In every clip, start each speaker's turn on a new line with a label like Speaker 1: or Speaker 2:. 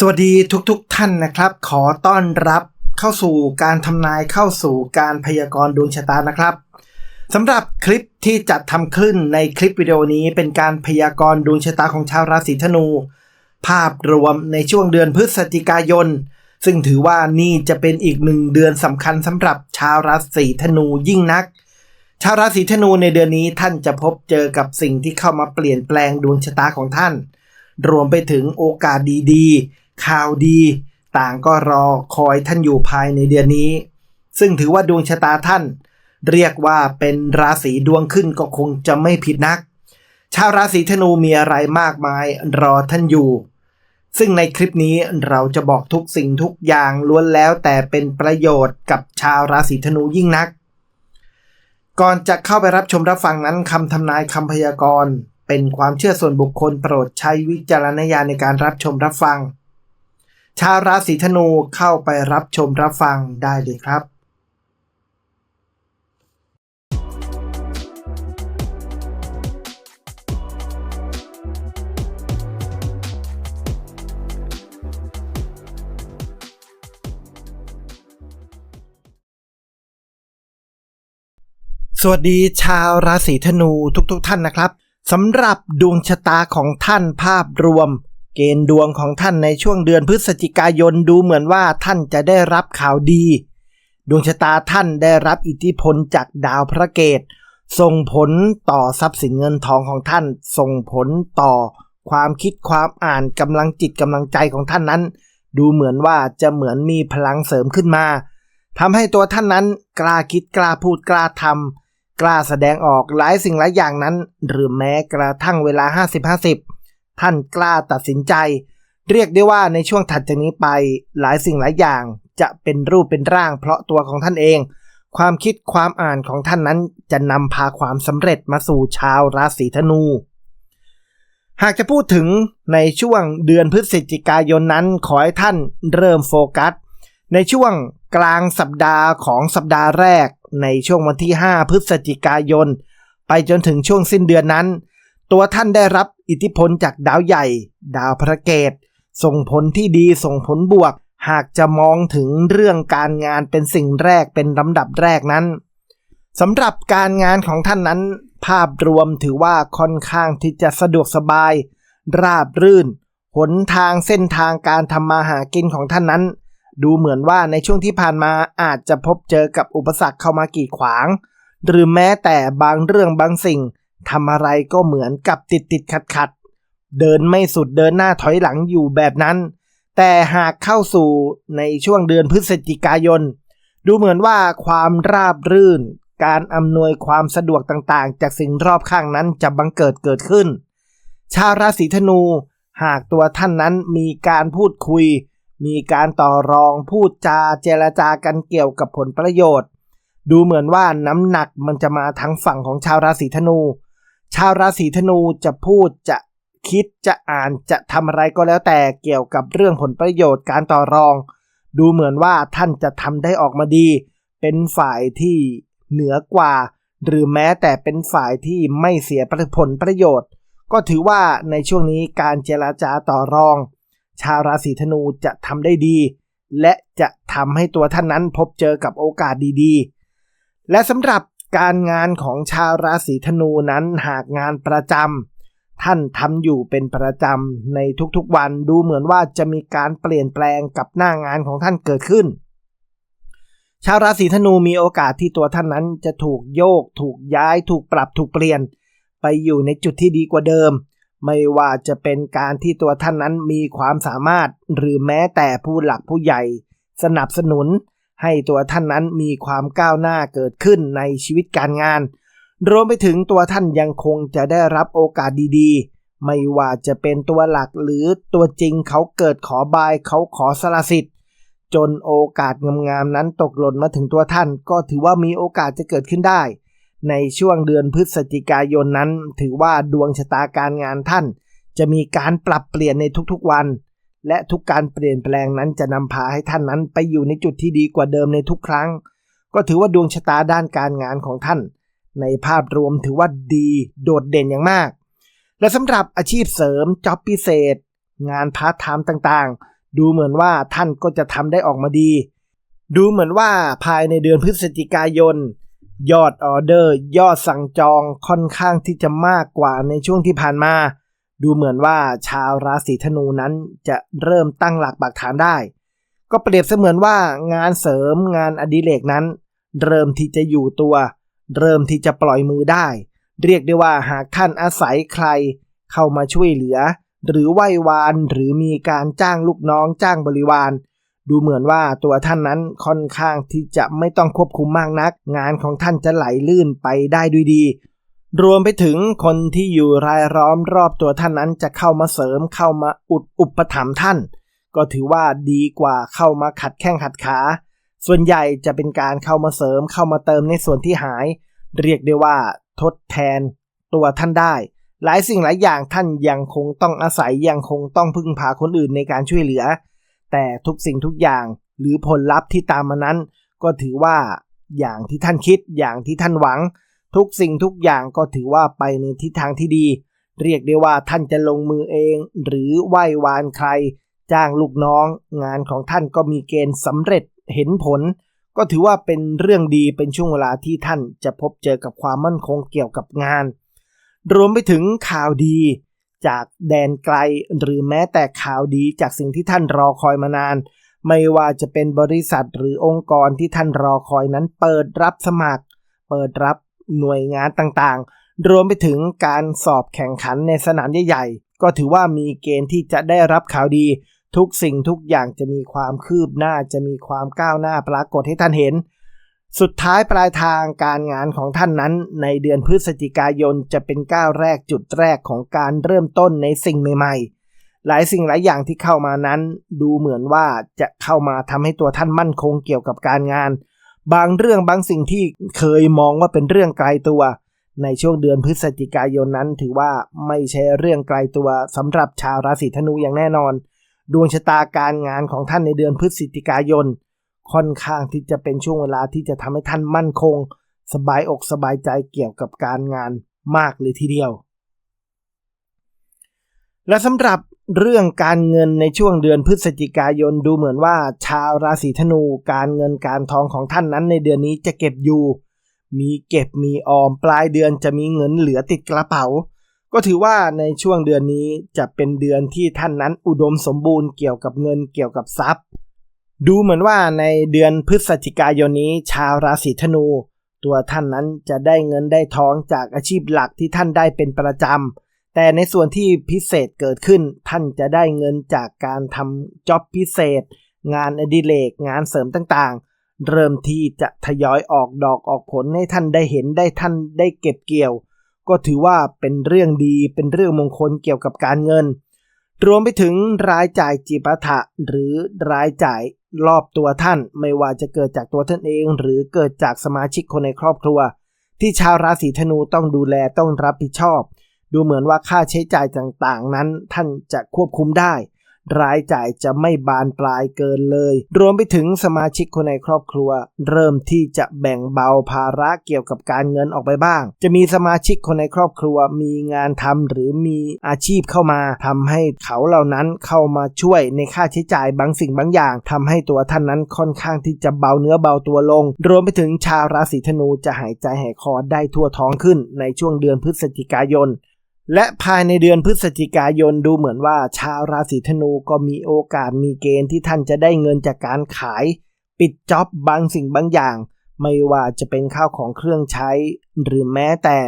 Speaker 1: สวัสดีทุกๆทท่านนะครับ ขอต้อนรับเข้าสู่การทำนายเข้าสู่การพยากรณ์ดวงชะตานะครับสำหรับคลิปที่จัดทำขึ้นในคลิปวิดีโอนี้เป็นการพยากรณ์ดวงชะตาของชาวราศีธนู ภาพรวมในช่วงเดือนพฤศจิกายน ซึ่งถือว่านี่จะเป็นอีกหนึ่งเดือนสำคัญสำหรับชาวราศีธนูยิ่งนัก ชาวราศีธนูในเดือนนี้ท่านจะพบเจอกับสิ่งที่เข้ามาเปลี่ยนแปลงดวงชะตาของท่าน รวมไปถึงโอกาสดีๆ ข่าวดี ต่างก็รอคอยท่านอยู่ภายในเดือนนี้ ซึ่งถือว่าดวงชะตาท่าน เรียกว่าเป็นราศีดวงขึ้นก็คงจะไม่ผิดนัก ชาวราศีธนูมีอะไรมากมายรอท่านอยู่ ซึ่งในคลิปนี้เราจะบอกทุกสิ่งทุกอย่างล้วนแล้วแต่เป็นประโยชน์กับชาวราศีธนูยิ่งนัก ก่อนจะเข้าไปรับชมรับฟังนั้นคำทำนายคำพยากรณ์เป็นความเชื่อส่วนบุคคลโปรดใช้วิจารณญาณในการรับชมรับฟัง ชาวราศีธนูเข้าไปรับชมรับฟังได้เลยครับสวัสดีชาวราศีธนูทุกๆทท่านนะครับสำหรับดวงชะตาของท่านภาพรวม เกณฑ์ดวงของท่านในช่วงเดือนพฤศจิกายนดูเหมือนว่าท่านจะได้รับข่าวดี ดวงชะตาท่านได้รับอิทธิพลจากดาวพระเกตส่งผลต่อทรัพย์สินเงินทองของท่าน ส่งผลต่อความคิดความอ่านกำลังจิตกำลังใจของท่านนั้น ดูเหมือนว่าจะเหมือนมีพลังเสริมขึ้นมาทำให้ตัวท่านนั้นกล้าคิดกล้าพูดกล้าทำกล้าแสดงออกหลายสิ่งหลายอย่างนั้น หรือแม้กระทั่งเวลา 50-50 ท่านกล้าตัดสินใจ เรียกได้ว่าในช่วงถัดจากนี้ไปหลายสิ่งหลายอย่างจะเป็นรูปเป็นร่างเพราะตัวของท่านเอง ความคิดความอ่านของท่านนั้นจะนำพาความสำเร็จมาสู่ชาวราศีธนู หากจะพูดถึงในช่วงเดือนพฤศจิกายนนั้นขอให้ท่านเริ่มโฟกัส ในช่วงกลางสัปดาห์ของสัปดาห์แรกในช่วงวันที่ 5 พฤศจิกายน ไปจนถึงช่วงสิ้นเดือนนั้น ตัวท่านได้รับอิทธิพลจากดาวใหญ่ ดาวพระเกต ส่งผลที่ดีส่งผลบวก หากจะมองถึงเรื่องการงานเป็นสิ่งแรกเป็นลำดับแรกนั้นสำหรับการงานของท่านนั้น ภาพรวมถือว่าค่อนข้างที่จะสะดวกสบาย ราบรื่น หนทางเส้นทางการทำมาหากินของท่านนั้น ดูเหมือนว่าในช่วงที่ผ่านมาอาจจะพบเจอกับอุปสรรคเข้ามากีดขวาง หรือแม้แต่บางเรื่องบางสิ่ง ทำอะไรก็เหมือนกับติดติดขัดขัดเดินไม่สุดเดินหน้าถอยหลังอยู่แบบนั้น แต่หากเข้าสู่ในช่วงเดือนพฤศจิกายน ดูเหมือนว่าความราบรื่น การอำนวยความสะดวกต่างๆ จากสิ่งรอบข้างนั้นจะบังเกิดเกิดขึ้น ชาวราศีธนู หากตัวท่านนั้นมีการพูดคุย มีการต่อรองพูดจาเจรจากันเกี่ยวกับผลประโยชน์ ดูเหมือนว่าน้ำหนักมันจะมาทั้งฝั่งของชาวราศีธนู ชาวราศีธนูจะพูดจะคิดจะอ่านจะทำอะไรก็แล้วแต่เกี่ยวกับเรื่องผลประโยชน์การต่อรอง ดูเหมือนว่าท่านจะทำได้ออกมาดี เป็นฝ่ายที่เหนือกว่า หรือแม้แต่เป็นฝ่ายที่ไม่เสียผลประโยชน์ ก็ถือว่าในช่วงนี้การเจราจาต่อรอง ชาวราศีธนูจะทำได้ดี และจะทำให้ตัวท่านนั้นพบเจอกับโอกาสดีๆ และสำหรับ การงานของชาวราศีธนูนั้นหากงานประจำท่านทำอยู่เป็นประจำในทุกๆวันดูเหมือนว่าจะมีการเปลี่ยนแปลงกับหน้างานของท่านเกิดขึ้น ชาวราศีธนูมีโอกาสที่ตัวท่านนั้นจะถูกโยก ถูกย้าย ถูกปรับถูกเปลี่ยน ไปอยู่ในจุดที่ดีกว่าเดิม ไม่ว่าจะเป็นการที่ตัวท่านนั้นมีความสามารถ หรือแม้แต่ผู้หลักผู้ใหญ่ สนับสนุน ให้ตัวท่านนั้นมีความก้าวหน้าเกิดขึ้นในชีวิตการงาน รวมไปถึงตัวท่านยังคงจะได้รับโอกาสดีๆ ไม่ว่าจะเป็นตัวหลักหรือตัวจริงเขาเกิดขอบายเขาขอสละสิทธิ์ จนโอกาสงามๆนั้นตกหล่นมาถึงตัวท่าน ก็ถือว่ามีโอกาสจะเกิดขึ้นได้ ในช่วงเดือนพฤศจิกายนนั้น ถือว่าดวงชะตาการงานท่าน จะมีการปรับเปลี่ยนในทุกๆวัน และทุกการเปลี่ยนแปลงนั้นจะนำพาให้ท่านนั้นไปอยู่ในจุดที่ดีกว่าเดิมในทุกครั้ง ก็ถือว่าดวงชะตาด้านการงานของท่าน ในภาพรวมถือว่าดีโดดเด่นอย่างมาก และสำหรับอาชีพเสริมจ็อบพิเศษ งานพาร์ทไทม์ต่างๆ ดูเหมือนว่าท่านก็จะทำได้ออกมาดี ดูเหมือนว่าภายในเดือนพฤศจิกายน ยอดออเดอร์ ยอดสั่งจองค่อนข้างที่จะมากกว่าในช่วงที่ผ่านมา ดูเหมือนว่าชาวราศีธนูนั้นจะเริ่มตั้งหลักปักฐานได้ ก็เปรียบเสมือนว่างานเสริมงานอดิเรกนั้น เริ่มที่จะอยู่ตัว เริ่มที่จะปล่อยมือได้ เรียกได้ว่าหากท่านอาศัยใคร เข้ามาช่วยเหลือ หรือไหว้วานหรือมีการจ้างลูกน้องจ้างบริวาร ดูเหมือนว่าตัวท่านนั้นค่อนข้างที่จะไม่ต้องควบคุมมากนัก งานของท่านจะไหลลื่นไปได้ด้วยดี รวมไปถึงคนที่อยู่รายล้อมรอบตัวท่านนั้นจะเข้ามาเสริมเข้ามาอุดอุปถัมภ์ท่าน ก็ถือว่าดีกว่าเข้ามาขัดแข้งขัดขา ส่วนใหญ่จะเป็นการเข้ามาเสริมเข้ามาเติมในส่วนที่หาย เรียกได้ว่าทดแทนตัวท่านได้ หลายสิ่งหลายอย่างท่านยังคงต้องอาศัยยังคงต้องพึ่งพาคนอื่นในการช่วยเหลือ แต่ทุกสิ่งทุกอย่างหรือผลลัพธ์ที่ตามมานั้น ก็ถือว่าอย่างที่ท่านคิดอย่างที่ท่านหวัง ทุกสิ่งทุกอย่างก็ถือว่าไปในทิศทางที่ดี เรียกได้ว่าท่านจะลงมือเอง หรือไหว้วานใคร จ้างลูกน้อง งานของท่านก็มีเกณฑ์สำเร็จเห็นผล ก็ถือว่าเป็นเรื่องดีเป็นช่วงเวลาที่ท่านจะพบเจอกับความมั่นคงเกี่ยวกับงาน รวมไปถึงข่าวดี จากแดนไกลหรือแม้แต่ข่าวดีจากสิ่งที่ท่านรอคอยมานานไม่ว่าจะเป็นบริษัทหรือองค์กรที่ท่านรอคอยนั้นเปิดรับสมัคร เปิดรับ หน่วยงานต่างๆ รวมไปถึงการสอบแข่งขันในสนามใหญ่ๆ ก็ถือว่ามีเกณฑ์ที่จะได้รับข่าวดี ทุกสิ่งทุกอย่างจะมีความคืบหน้าจะมีความก้าวหน้าปรากฏให้ท่านเห็น สุดท้ายปลายทางการงานของท่านนั้น ในเดือนพฤศจิกายนจะเป็นก้าวแรกจุดแรกของการเริ่มต้นในสิ่งใหม่ ๆหลายสิ่งหลายอย่างที่เข้ามานั้น ดูเหมือนว่าจะเข้ามาทำให้ตัวท่านมั่นคงเกี่ยวกับการงาน บางเรื่องบางสิ่งที่เคยมองว่าเป็นเรื่องไกลตัว ในช่วงเดือนพฤศจิกายนนั้น ถือว่าไม่ใช่เรื่องไกลตัวสำหรับชาวราศีธนูอย่างแน่นอน ดวงชะตาการงานของท่านในเดือนพฤศจิกายน ค่อนข้างที่จะเป็นช่วงเวลาที่จะทำให้ท่านมั่นคง สบายอกสบายใจเกี่ยวกับการงานมากเลยทีเดียวและสำหรับ เรื่องการเงินในช่วงเดือนพฤศจิกายนดูเหมือนว่า ชาวราศีธนูการเงินการทองของท่านนั้นในเดือนนี้จะเก็บอยู่ มีเก็บมีออมปลายเดือนจะมีเงินเหลือติดกระเป๋า ก็ถือว่าในช่วงเดือนนี้จะเป็นเดือนที่ท่านนั้นอุดมสมบูรณ์เกี่ยวกับเงินเกี่ยวกับทรัพย์ ดูเหมือนว่าในเดือนพฤศจิกายนนี้ ชาวราศีธนู ตัวท่านนั้นจะได้เงินได้ทองจากอาชีพหลักที่ท่านได้เป็นประจำ แต่ในส่วนที่พิเศษเกิดขึ้น ท่านจะได้เงินจากการทำจ็อบพิเศษ งานอดิเรกงานเสริมต่างๆ เริ่มที่จะทยอยออกดอกออกผลให้ท่านได้เห็นได้ท่านได้เก็บเกี่ยว ก็ถือว่าเป็นเรื่องดีเป็นเรื่องมงคลเกี่ยวกับการเงิน รวมไปถึงรายจ่ายจีปาถะหรือรายจ่ายรอบตัวท่าน ไม่ว่าจะเกิดจากตัวท่านเอง หรือเกิดจากสมาชิกคนในครอบครัว ที่ชาวราศีธนูต้องดูแลต้องรับผิดชอบ ดูเหมือนว่าค่าใช้จ่ายต่างๆ นั้นท่านจะควบคุมได้ รายจ่ายจะไม่บานปลายเกินเลย รวมไปถึงสมาชิกคนในครอบครัว เริ่มที่จะแบ่งเบาภาระเกี่ยวกับการเงินออกไปบ้าง จะมีสมาชิกคนในครอบครัวมีงานทำหรือมีอาชีพเข้ามาทำให้เขาเหล่านั้นเข้ามาช่วยในค่าใช้จ่ายบางสิ่งบางอย่างทำให้ตัวท่านนั้นค่อนข้างที่จะเบาเนื้อเบาตัวลง รวมไปถึงชาวราศีธนูจะหายใจหายคอได้ทั่วท้องขึ้นในช่วงเดือนพฤศจิกายน และภายในเดือนพฤศจิกายนดูเหมือนว่าชาวราศีธนูก็มีโอกาสมีเกณฑ์ที่ท่านจะได้เงินจากการขาย ปิดจ็อบบางสิ่งบางอย่าง ไม่ว่าจะเป็นข้าวของเครื่องใช้ หรือแม้แต่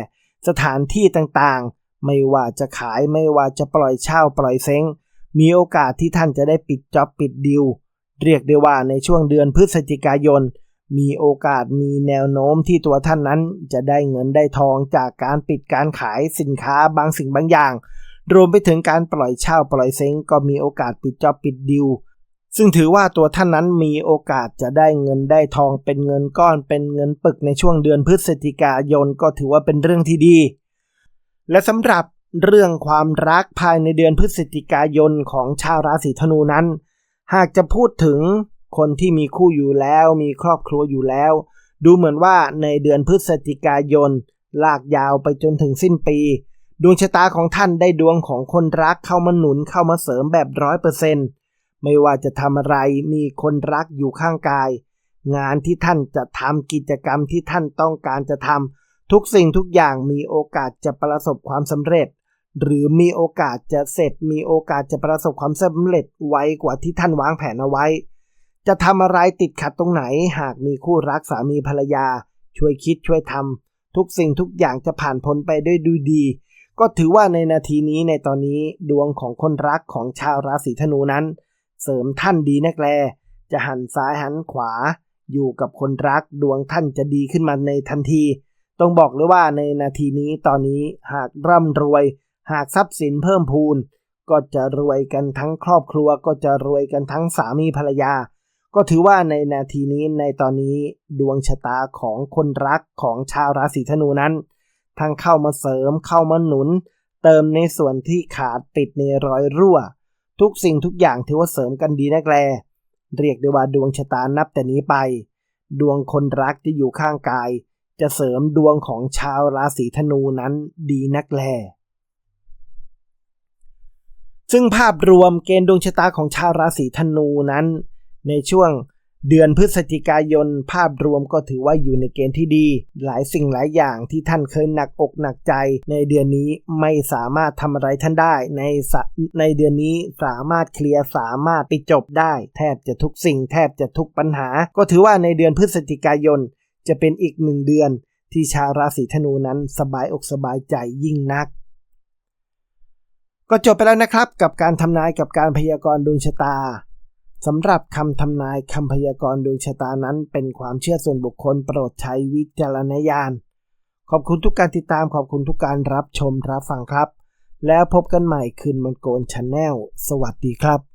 Speaker 1: สถานที่ต่างๆ ไม่ว่าจะขายไม่ว่าจะปล่อยเช่าปล่อยเซ้ง มีโอกาสที่ท่านจะได้ปิดจ็อบปิดดิวเรียกได้ว่าในช่วงเดือนพฤศจิกายน มีโอกาสมีแนวโน้มที่ตัวท่านนั้นจะได้เงินได้ทองจากการปิดการขายสินค้าบางสิ่งบางอย่าง รวมไปถึงการปล่อยเช่าปล่อยเซ้งก็มีโอกาสปิดจอบปิดดิวซึ่งถือว่าตัวท่านนั้นมีโอกาสจะได้เงินได้ทองเป็นเงินก้อนเป็นเงินปึกในช่วงเดือนพฤศจิกายนก็ถือว่าเป็นเรื่องที่ดี และสำหรับเรื่องความรักภายในเดือนพฤศจิกายนของชาวราศีธนูนั้น หากจะพูดถึง คนที่มีคู่อยู่แล้วมีครอบครัวอยู่แล้ว ดูเหมือนว่าในเดือนพฤศจิกายน ลากยาวไปจนถึงสิ้นปี ดวงชะตาของท่านได้ดวงของคนรักเข้ามาหนุนเข้ามาเสริมแบบร้อยเปอร์เซ็นต์ไม่ว่าจะทำอะไรมีคนรักอยู่ข้างกาย งานที่ท่านจะทำกิจกรรมที่ท่านต้องการจะทำทุกสิ่งทุกอย่างมีโอกาสจะประสบความสำเร็จ หรือมีโอกาสจะเสร็จมีโอกาสจะประสบความสำเร็จไวกว่าที่ท่านวางแผนเอาไว้ จะทำอะไรติดขัดตรงไหน หากมีคู่รักสามีภรรยา ช่วยคิดช่วยทำทุกสิ่งทุกอย่างจะผ่านพ้นไปด้วยดูดี ก็ถือว่าในนาทีนี้ในตอนนี้ดวงของคนรักของชาวราศีธนูนั้น เสริมท่านดีนักแล จะหันซ้ายหันขวา อยู่กับคนรักดวงท่านจะดีขึ้นมาในทันที ต้องบอกเลยว่าในนาทีนี้ตอนนี้หากร่ำรวย หากทรัพย์สินเพิ่มพูน ก็จะรวยกันทั้งครอบครัวก็จะรวยกันทั้งสามีภรรยา ก็ถือว่าในนาทีนี้ในตอนนี้ดวงชะตาของคนรักของชาวราศีธนูนั้น ทั้งเข้ามาเสริมเข้ามาหนุน เติมในส่วนที่ขาดติดในรอยรั่ว ทุกสิ่งทุกอย่างถือว่าเสริมกันดีนักแล เรียกได้ว่าดวงชะตานับแต่นี้ไป ดวงคนรักที่อยู่ข้างกาย จะเสริมดวงของชาวราศีธนูนั้นดีนักแลซึ่งภาพรวมเกณฑ์ดวงชะตาของชาวราศีธนูนั้น ในช่วงเดือนพฤศจิกายนภาพรวมก็ถือว่าอยู่ในเกณฑ์ที่ดี หลายสิ่งหลายอย่างที่ท่านเคยหนักอกหนักใจ ในเดือนนี้ไม่สามารถทำอะไรท่านได้ ในในเดือนนี้สามารถเคลียร์สามารถไปจบได้ แทบจะทุกสิ่ง แทบจะทุกปัญหา ก็ถือว่าในเดือนพฤศจิกายน จะเป็นอีกหนึ่งเดือน ที่ชาวราศีธนูนั้นสบายอกสบายใจยิ่งนัก ก็จบไปแล้วนะครับ กับการทำนายกับการพยากรณ์ดวงชะตา สำหรับคำทำนายคำพยากรณ์ดวงชะตานั้น เป็นความเชื่อส่วนบุคคลโปรดใช้วิจารณญาณ ขอบคุณทุกการติดตามขอบคุณทุกการรับชมรับฟังครับ แล้วพบกันใหม่คืนมังโกนชาแนลสวัสดีครับ